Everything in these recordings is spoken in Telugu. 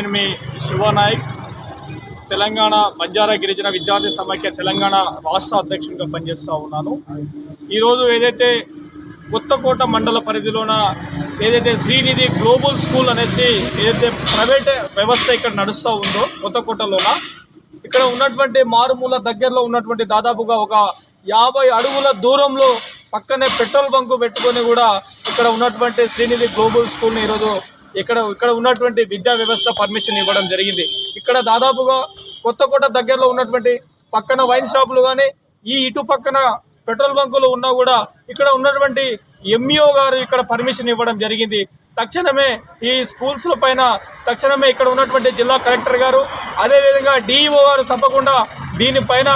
నేను మీ శివనాయక్. తెలంగాణ బంజారా గిరిజన విద్యార్థి సమాఖ్య తెలంగాణ రాష్ట్ర అధ్యక్షునిగా పనిచేస్తూ ఉన్నాను. ఈరోజు ఏదైతే కొత్తకోట మండల పరిధిలోన ఏదైతే శ్రీనిధి గ్లోబల్ స్కూల్ అనేసి ఏదైతే ప్రైవేట్ వ్యవస్థ ఇక్కడ నడుస్తూ ఉందో కొత్తకోటలోన ఇక్కడ ఉన్నటువంటి మారుమూల దగ్గరలో ఉన్నటువంటి దాదాపుగా ఒక యాభై అడుగుల దూరంలో పక్కనే పెట్రోల్ బంకు పెట్టుకొని కూడా ఇక్కడ ఉన్నటువంటి శ్రీనిధి గ్లోబల్ స్కూల్ని ఈరోజు ఇక్కడ ఇక్కడ ఉన్నటువంటి విద్యా వ్యవస్థ పర్మిషన్ ఇవ్వడం జరిగింది. ఇక్కడ దాదాపుగా కొత్తకోట దగ్గరలో ఉన్నటువంటి పక్కన వైన్ షాపులు కానీ ఈ ఇటు పక్కన పెట్రోల్ బంకులు ఉన్నా కూడా ఇక్కడ ఉన్నటువంటి ఎంఈఓ గారు ఇక్కడ పర్మిషన్ ఇవ్వడం జరిగింది. తక్షణమే ఈ స్కూల్స్ పైన తక్షణమే ఇక్కడ ఉన్నటువంటి జిల్లా కలెక్టర్ గారు అదేవిధంగా డిఈఓ గారు తప్పకుండా దీనిపైన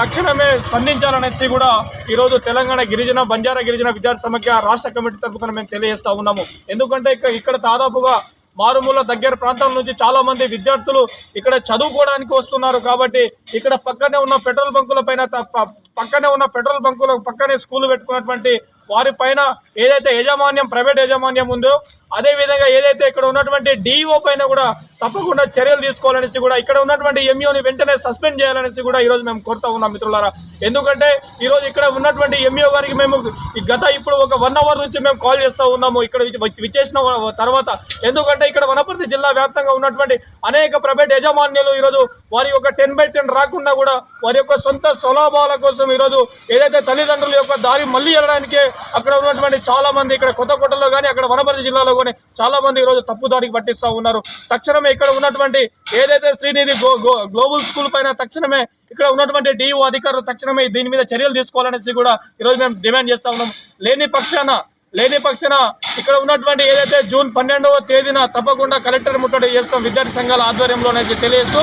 తక్షణమే స్పందించాలనేసి కూడా ఈరోజు తెలంగాణ గిరిజన బంజారా గిరిజన విద్యార్థి సమైక్య రాష్ట్ర కమిటీ తరఫున మేము తెలియజేస్తూ ఉన్నాము. ఎందుకంటే ఇక్కడ దాదాపుగా మారుమూల దగ్గర ప్రాంతాల నుంచి చాలా మంది విద్యార్థులు ఇక్కడ చదువుకోవడానికి వస్తున్నారు కాబట్టి ఇక్కడ పక్కనే ఉన్న పెట్రోల్ బంకుల పైన త- ప- పక్కనే ఉన్న పెట్రోల్ బంకుల పక్కనే స్కూల్ పెట్టుకున్నటువంటి వారి పైన ఏదైతే యాజమాన్యం ప్రైవేట్ యాజమాన్యం ఉందో అదే విధంగా ఏదైతే ఇక్కడ ఉన్నటువంటి డిఓ పైన కూడా తప్పకుండా చర్యలు తీసుకోవాలనేసి కూడా ఇక్కడ ఉన్నటువంటి ఎంఈఓని వెంటనే సస్పెండ్ చేయాలనేసి కూడా ఈరోజు మేము కోరుతా ఉన్నాం మిత్రులారా. ఎందుకంటే ఈరోజు ఇక్కడ ఉన్నటువంటి ఎంఈఓ గారికి మేము ఈ గత ఇప్పుడు ఒక వన్ అవర్ నుంచి మేము కాల్ చేస్తూ ఉన్నాము ఇక్కడ విచ్చేసిన తర్వాత. ఎందుకంటే ఇక్కడ వనపర్తి జిల్లా వ్యాప్తంగా ఉన్నటువంటి అనేక ప్రైవేట్ యజమాన్యులు ఈరోజు వారి యొక్క టెన్ బై టెన్ రాకుండా కూడా వారి యొక్క సొంత స్వలాభాల కోసం ఈరోజు ఏదైతే తల్లిదండ్రుల యొక్క దారి మళ్ళీ వెళ్ళడానికే అక్కడ ఉన్నటువంటి చాలా మంది ఇక్కడ కొత్తకోటలో కానీ అక్కడ వనపర్తి జిల్లాలో కానీ చాలా మంది ఈరోజు తప్పుదారికి పట్టిస్తూ ఉన్నారు. తక్షణమే ఇక్కడ ఉన్నటువంటి ఏదైతే శ్రీనిధి గో- గ్లోబల్ స్కూల్ పైన తక్షణమే ఇక్కడ ఉన్నటువంటి డిఓ అధికారులు తక్షణమే దీని మీద చర్యలు తీసుకోవాలనేసి కూడా ఈరోజు మేము డిమాండ్ చేస్తా ఉన్నాం. లేని పక్షాన లేని పక్షాన ఇక్కడ ఉన్నటువంటి ఏదైతే జూన్ పన్నెండవ తేదీన తప్పకుండా కలెక్టర్ ముట్టడి చేస్తాం విద్యార్థి సంఘాల ఆధ్వర్యంలోనే తెలియజేస్తూ